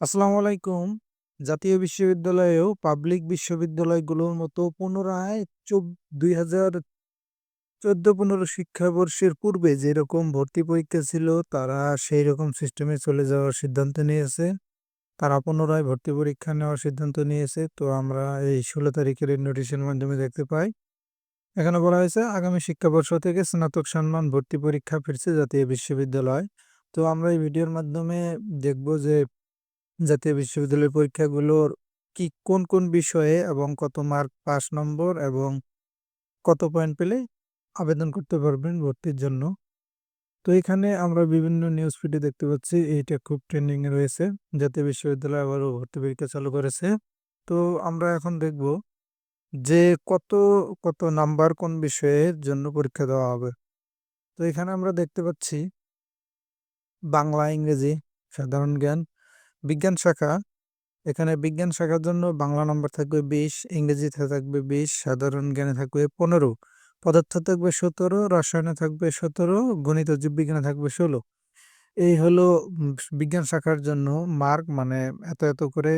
আসসালামু আলাইকুম। জাতীয় বিশ্ববিদ্যালয়েও পাবলিক বিশ্ববিদ্যালয়গুলোর মতো পুনরায় চোব ২০১৪-১৫ শিক্ষাবর্ষের পূর্বে যেরকম ভর্তি পরীক্ষা ছিল, তারা সেই রকম সিস্টেমে চলে যাওয়ার সিদ্ধান্ত নিয়েছে। তারা পুনরায় ভর্তি পরীক্ষা নেওয়ার সিদ্ধান্ত নিয়েছে। তো আমরা এই ১৬ তারিখের নোটিশের মাধ্যমে দেখতে পাই। এখানে বলা হয়েছে আগামী শিক্ষাবর্ষ থেকে স্নাতক সম্মান ভর্তি পরীক্ষা ফিরছে জাতীয় বিশ্ববিদ্যালয়। তো আমরা এই ভিডিওর মাধ্যমে দেখব যে জাতীয় বিশ্ববিদ্যালয়ের পরীক্ষাগুলোর কি কোন, কোন বিষয়ে এবং কত মার্ক পাস নম্বর এবং কত পয়েন্ট পেলে আবেদন করতে পারবেন ভর্তির জন্য। তো এখানে আমরা বিভিন্ন নিউজ ফিডে দেখতে পাচ্ছি এইটা খুব ট্রেন্ডিং এ রয়েছে। জাতীয় বিশ্ববিদ্যালয় আবারও ভর্তি পরীক্ষা চালু করেছে। তো আমরা এখন দেখব যে কত, কত নাম্বার কোন বিষয়ের জন্য পরীক্ষা দেওয়া হবে। তো এখানে আমরা দেখতে পাচ্ছি বাংলা, ইংরেজি, সাধারণ জ্ঞান, বিজ্ঞান শাখা। এখানে বিজ্ঞান শাখার জন্য বাংলা নম্বর থাকবে ২০, ইংরেজিতে থাকবে ২০, সাধারণ জ্ঞানে থাকবে ১৫, পদার্থ থাকবে ১৭, রসায়নে থাকবে ১৭, গণিত জীববিজ্ঞানে থাকবে ১৬। এই হলো বিজ্ঞান শাখার জন্য মার্ক মানে এত, এত করে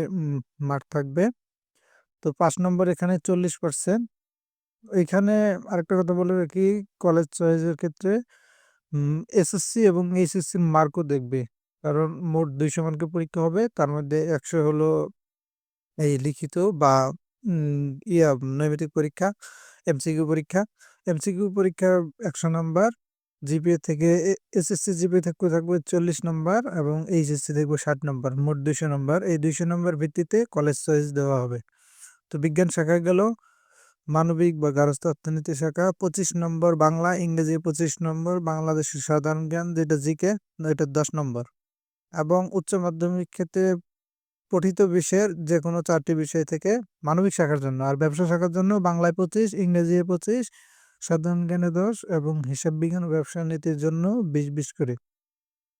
মার্ক থাকবে। তো পাঁচ নম্বর এখানে ৪০%। এখানে আরেকটা কথা বলে রাখি কলেজ চয়েসের ক্ষেত্রে এসএসসি এবং এইচএসসির মার্কও দেখবে। কারণ মোট ২০০ মার্কের পরীক্ষা হবে। তার মধ্যে ১০০ হলো এই লিখিত বা ইয়া নৈমিত্তিক পরীক্ষা, এমসিকিউ পরীক্ষা। এমসিকিউ পরীক্ষা ১০০ নাম্বার। জিপিএ থেকে এসএসসি জিপিএ থাকবে থাকবে চল্লিশ নম্বর এবং এইচএসসি থাকবে ৬০ নম্বর মোট ২০০ নম্বর এই ২০০ নম্বর ভিত্তিতে কলেজ চয়েস দেওয়া হবে। তো বিজ্ঞান শাখায় গেল মানবিক বা গার্হস্থ্য অর্থনীতি শাখা ২৫ নম্বর বাংলা, ইংরেজি ২৫ নম্বর, বাংলাদেশের সাধারণ জ্ঞান যেটা জিকে এটা ১০ নম্বর। এবং উচ্চ মাধ্যমিক ক্ষেত্রে পঠিত বিষয়ের যে কোনো চারটি বিষয় থেকে মানবিক শাখার জন্য। আর ব্যবসা শাখার জন্য বাংলায় ২৫, ইংরেজি ২৫, সাধারণ জ্ঞানে ১০ এবং হিসাব বিজ্ঞান ও ব্যবসা নীতির জন্য ২০, ২০ করে।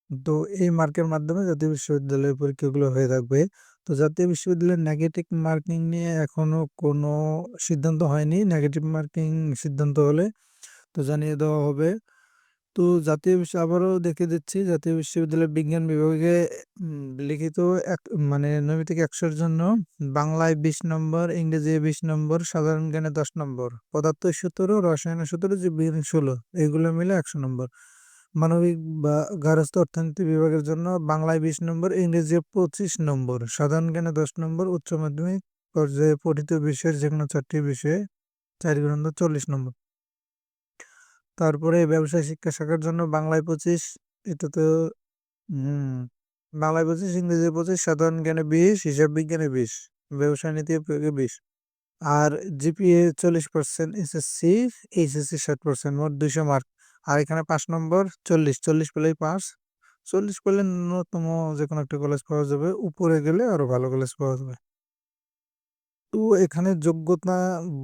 তো এই মার্কের মাধ্যমে জাতীয় বিশ্ববিদ্যালয়ের পরীক্ষাগুলো হয়ে থাকবে। তো জাতীয় বিশ্ববিদ্যালয়ের নেগেটিভ মার্কিং নিয়ে এখনও কোনো সিদ্ধান্ত হয়নি। নেগেটিভ মার্কিং সিদ্ধান্ত হলে তো জানিয়ে দেওয়া হবে। তো জাতীয় বিশ্ব আবারও দেখে দিচ্ছি জাতীয় বিশ্ববিদ্যালয়ের বিজ্ঞান বিভাগে লিখিত এক মানে নৈমিত্তিক ১০০ এর জন্য বাংলায় ২০ নম্বর, ইংরেজি ২০ নম্বর, সাধারণ জ্ঞানে ১০ নম্বর, পদার্থ ১৭, রসায়নে ১৭, জীববিজ্ঞানে ১৬ এগুলো মিলে ১০০ নম্বর। মানবিক বা গার্হস্থ্য অর্থনীতি বিভাগের জন্য বাংলায় ২০ নম্বর, ইংরেজি ২৫ নম্বর, সাধারণ জ্ঞানে ১০ নম্বর, উচ্চ মাধ্যমিক পর্যায়ে পঠিত বিষয়ের যে কোনো চারটি বিষয়ে ৪ গুণ ৪০ নম্বর। তারপরে ব্যবসায় শিক্ষা শাখার জন্য বাংলায় ২৫ এটা তো হুম, বাংলায় ২৫, ইংরেজি ২৫, সাধারণ জ্ঞানে ২০, হিসাব বিজ্ঞানে ২০, ব্যবসায় নীতি ২০। আর জিপিএ ৪০%, এসএসসি, এইচএসসি ৬০% মোট ২০০ মার্ক। আর এখানে পাঁচ নম্বর ৪০, ৪০ পেলেই পাস। ৪০ পেলে ন্যূনতম যে কোনো একটা কলেজ পাওয়া যাবে। উপরে গেলে আরও ভালো কলেজ পাওয়া যাবে। তো এখানে যোগ্যতা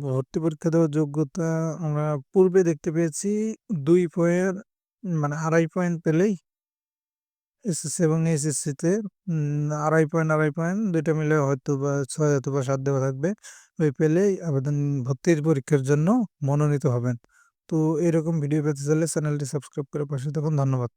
ভর্তি পরীক্ষা দেওয়ার যোগ্যতা আমরা পূর্বে দেখতে পেয়েছি ২ পয়েন্ট মানে ২.৫ পয়েন্ট পেলেই এসএসসি এবং এইচএসসিতে উম ২.৫ পয়েন্ট, ২.৫ পয়েন্ট ২ টা মিলে হয়তোবা ৬ অথবা ৭ দেওয়া থাকবে। ওই পেলেই আবেদন ভর্তির পরীক্ষার জন্য মনোনীত হবেন। তো এরকম ভিডিও পেতে চাইলে চ্যানেলটি সাবস্ক্রাইব করে পাশে থাকুন। ধন্যবাদ।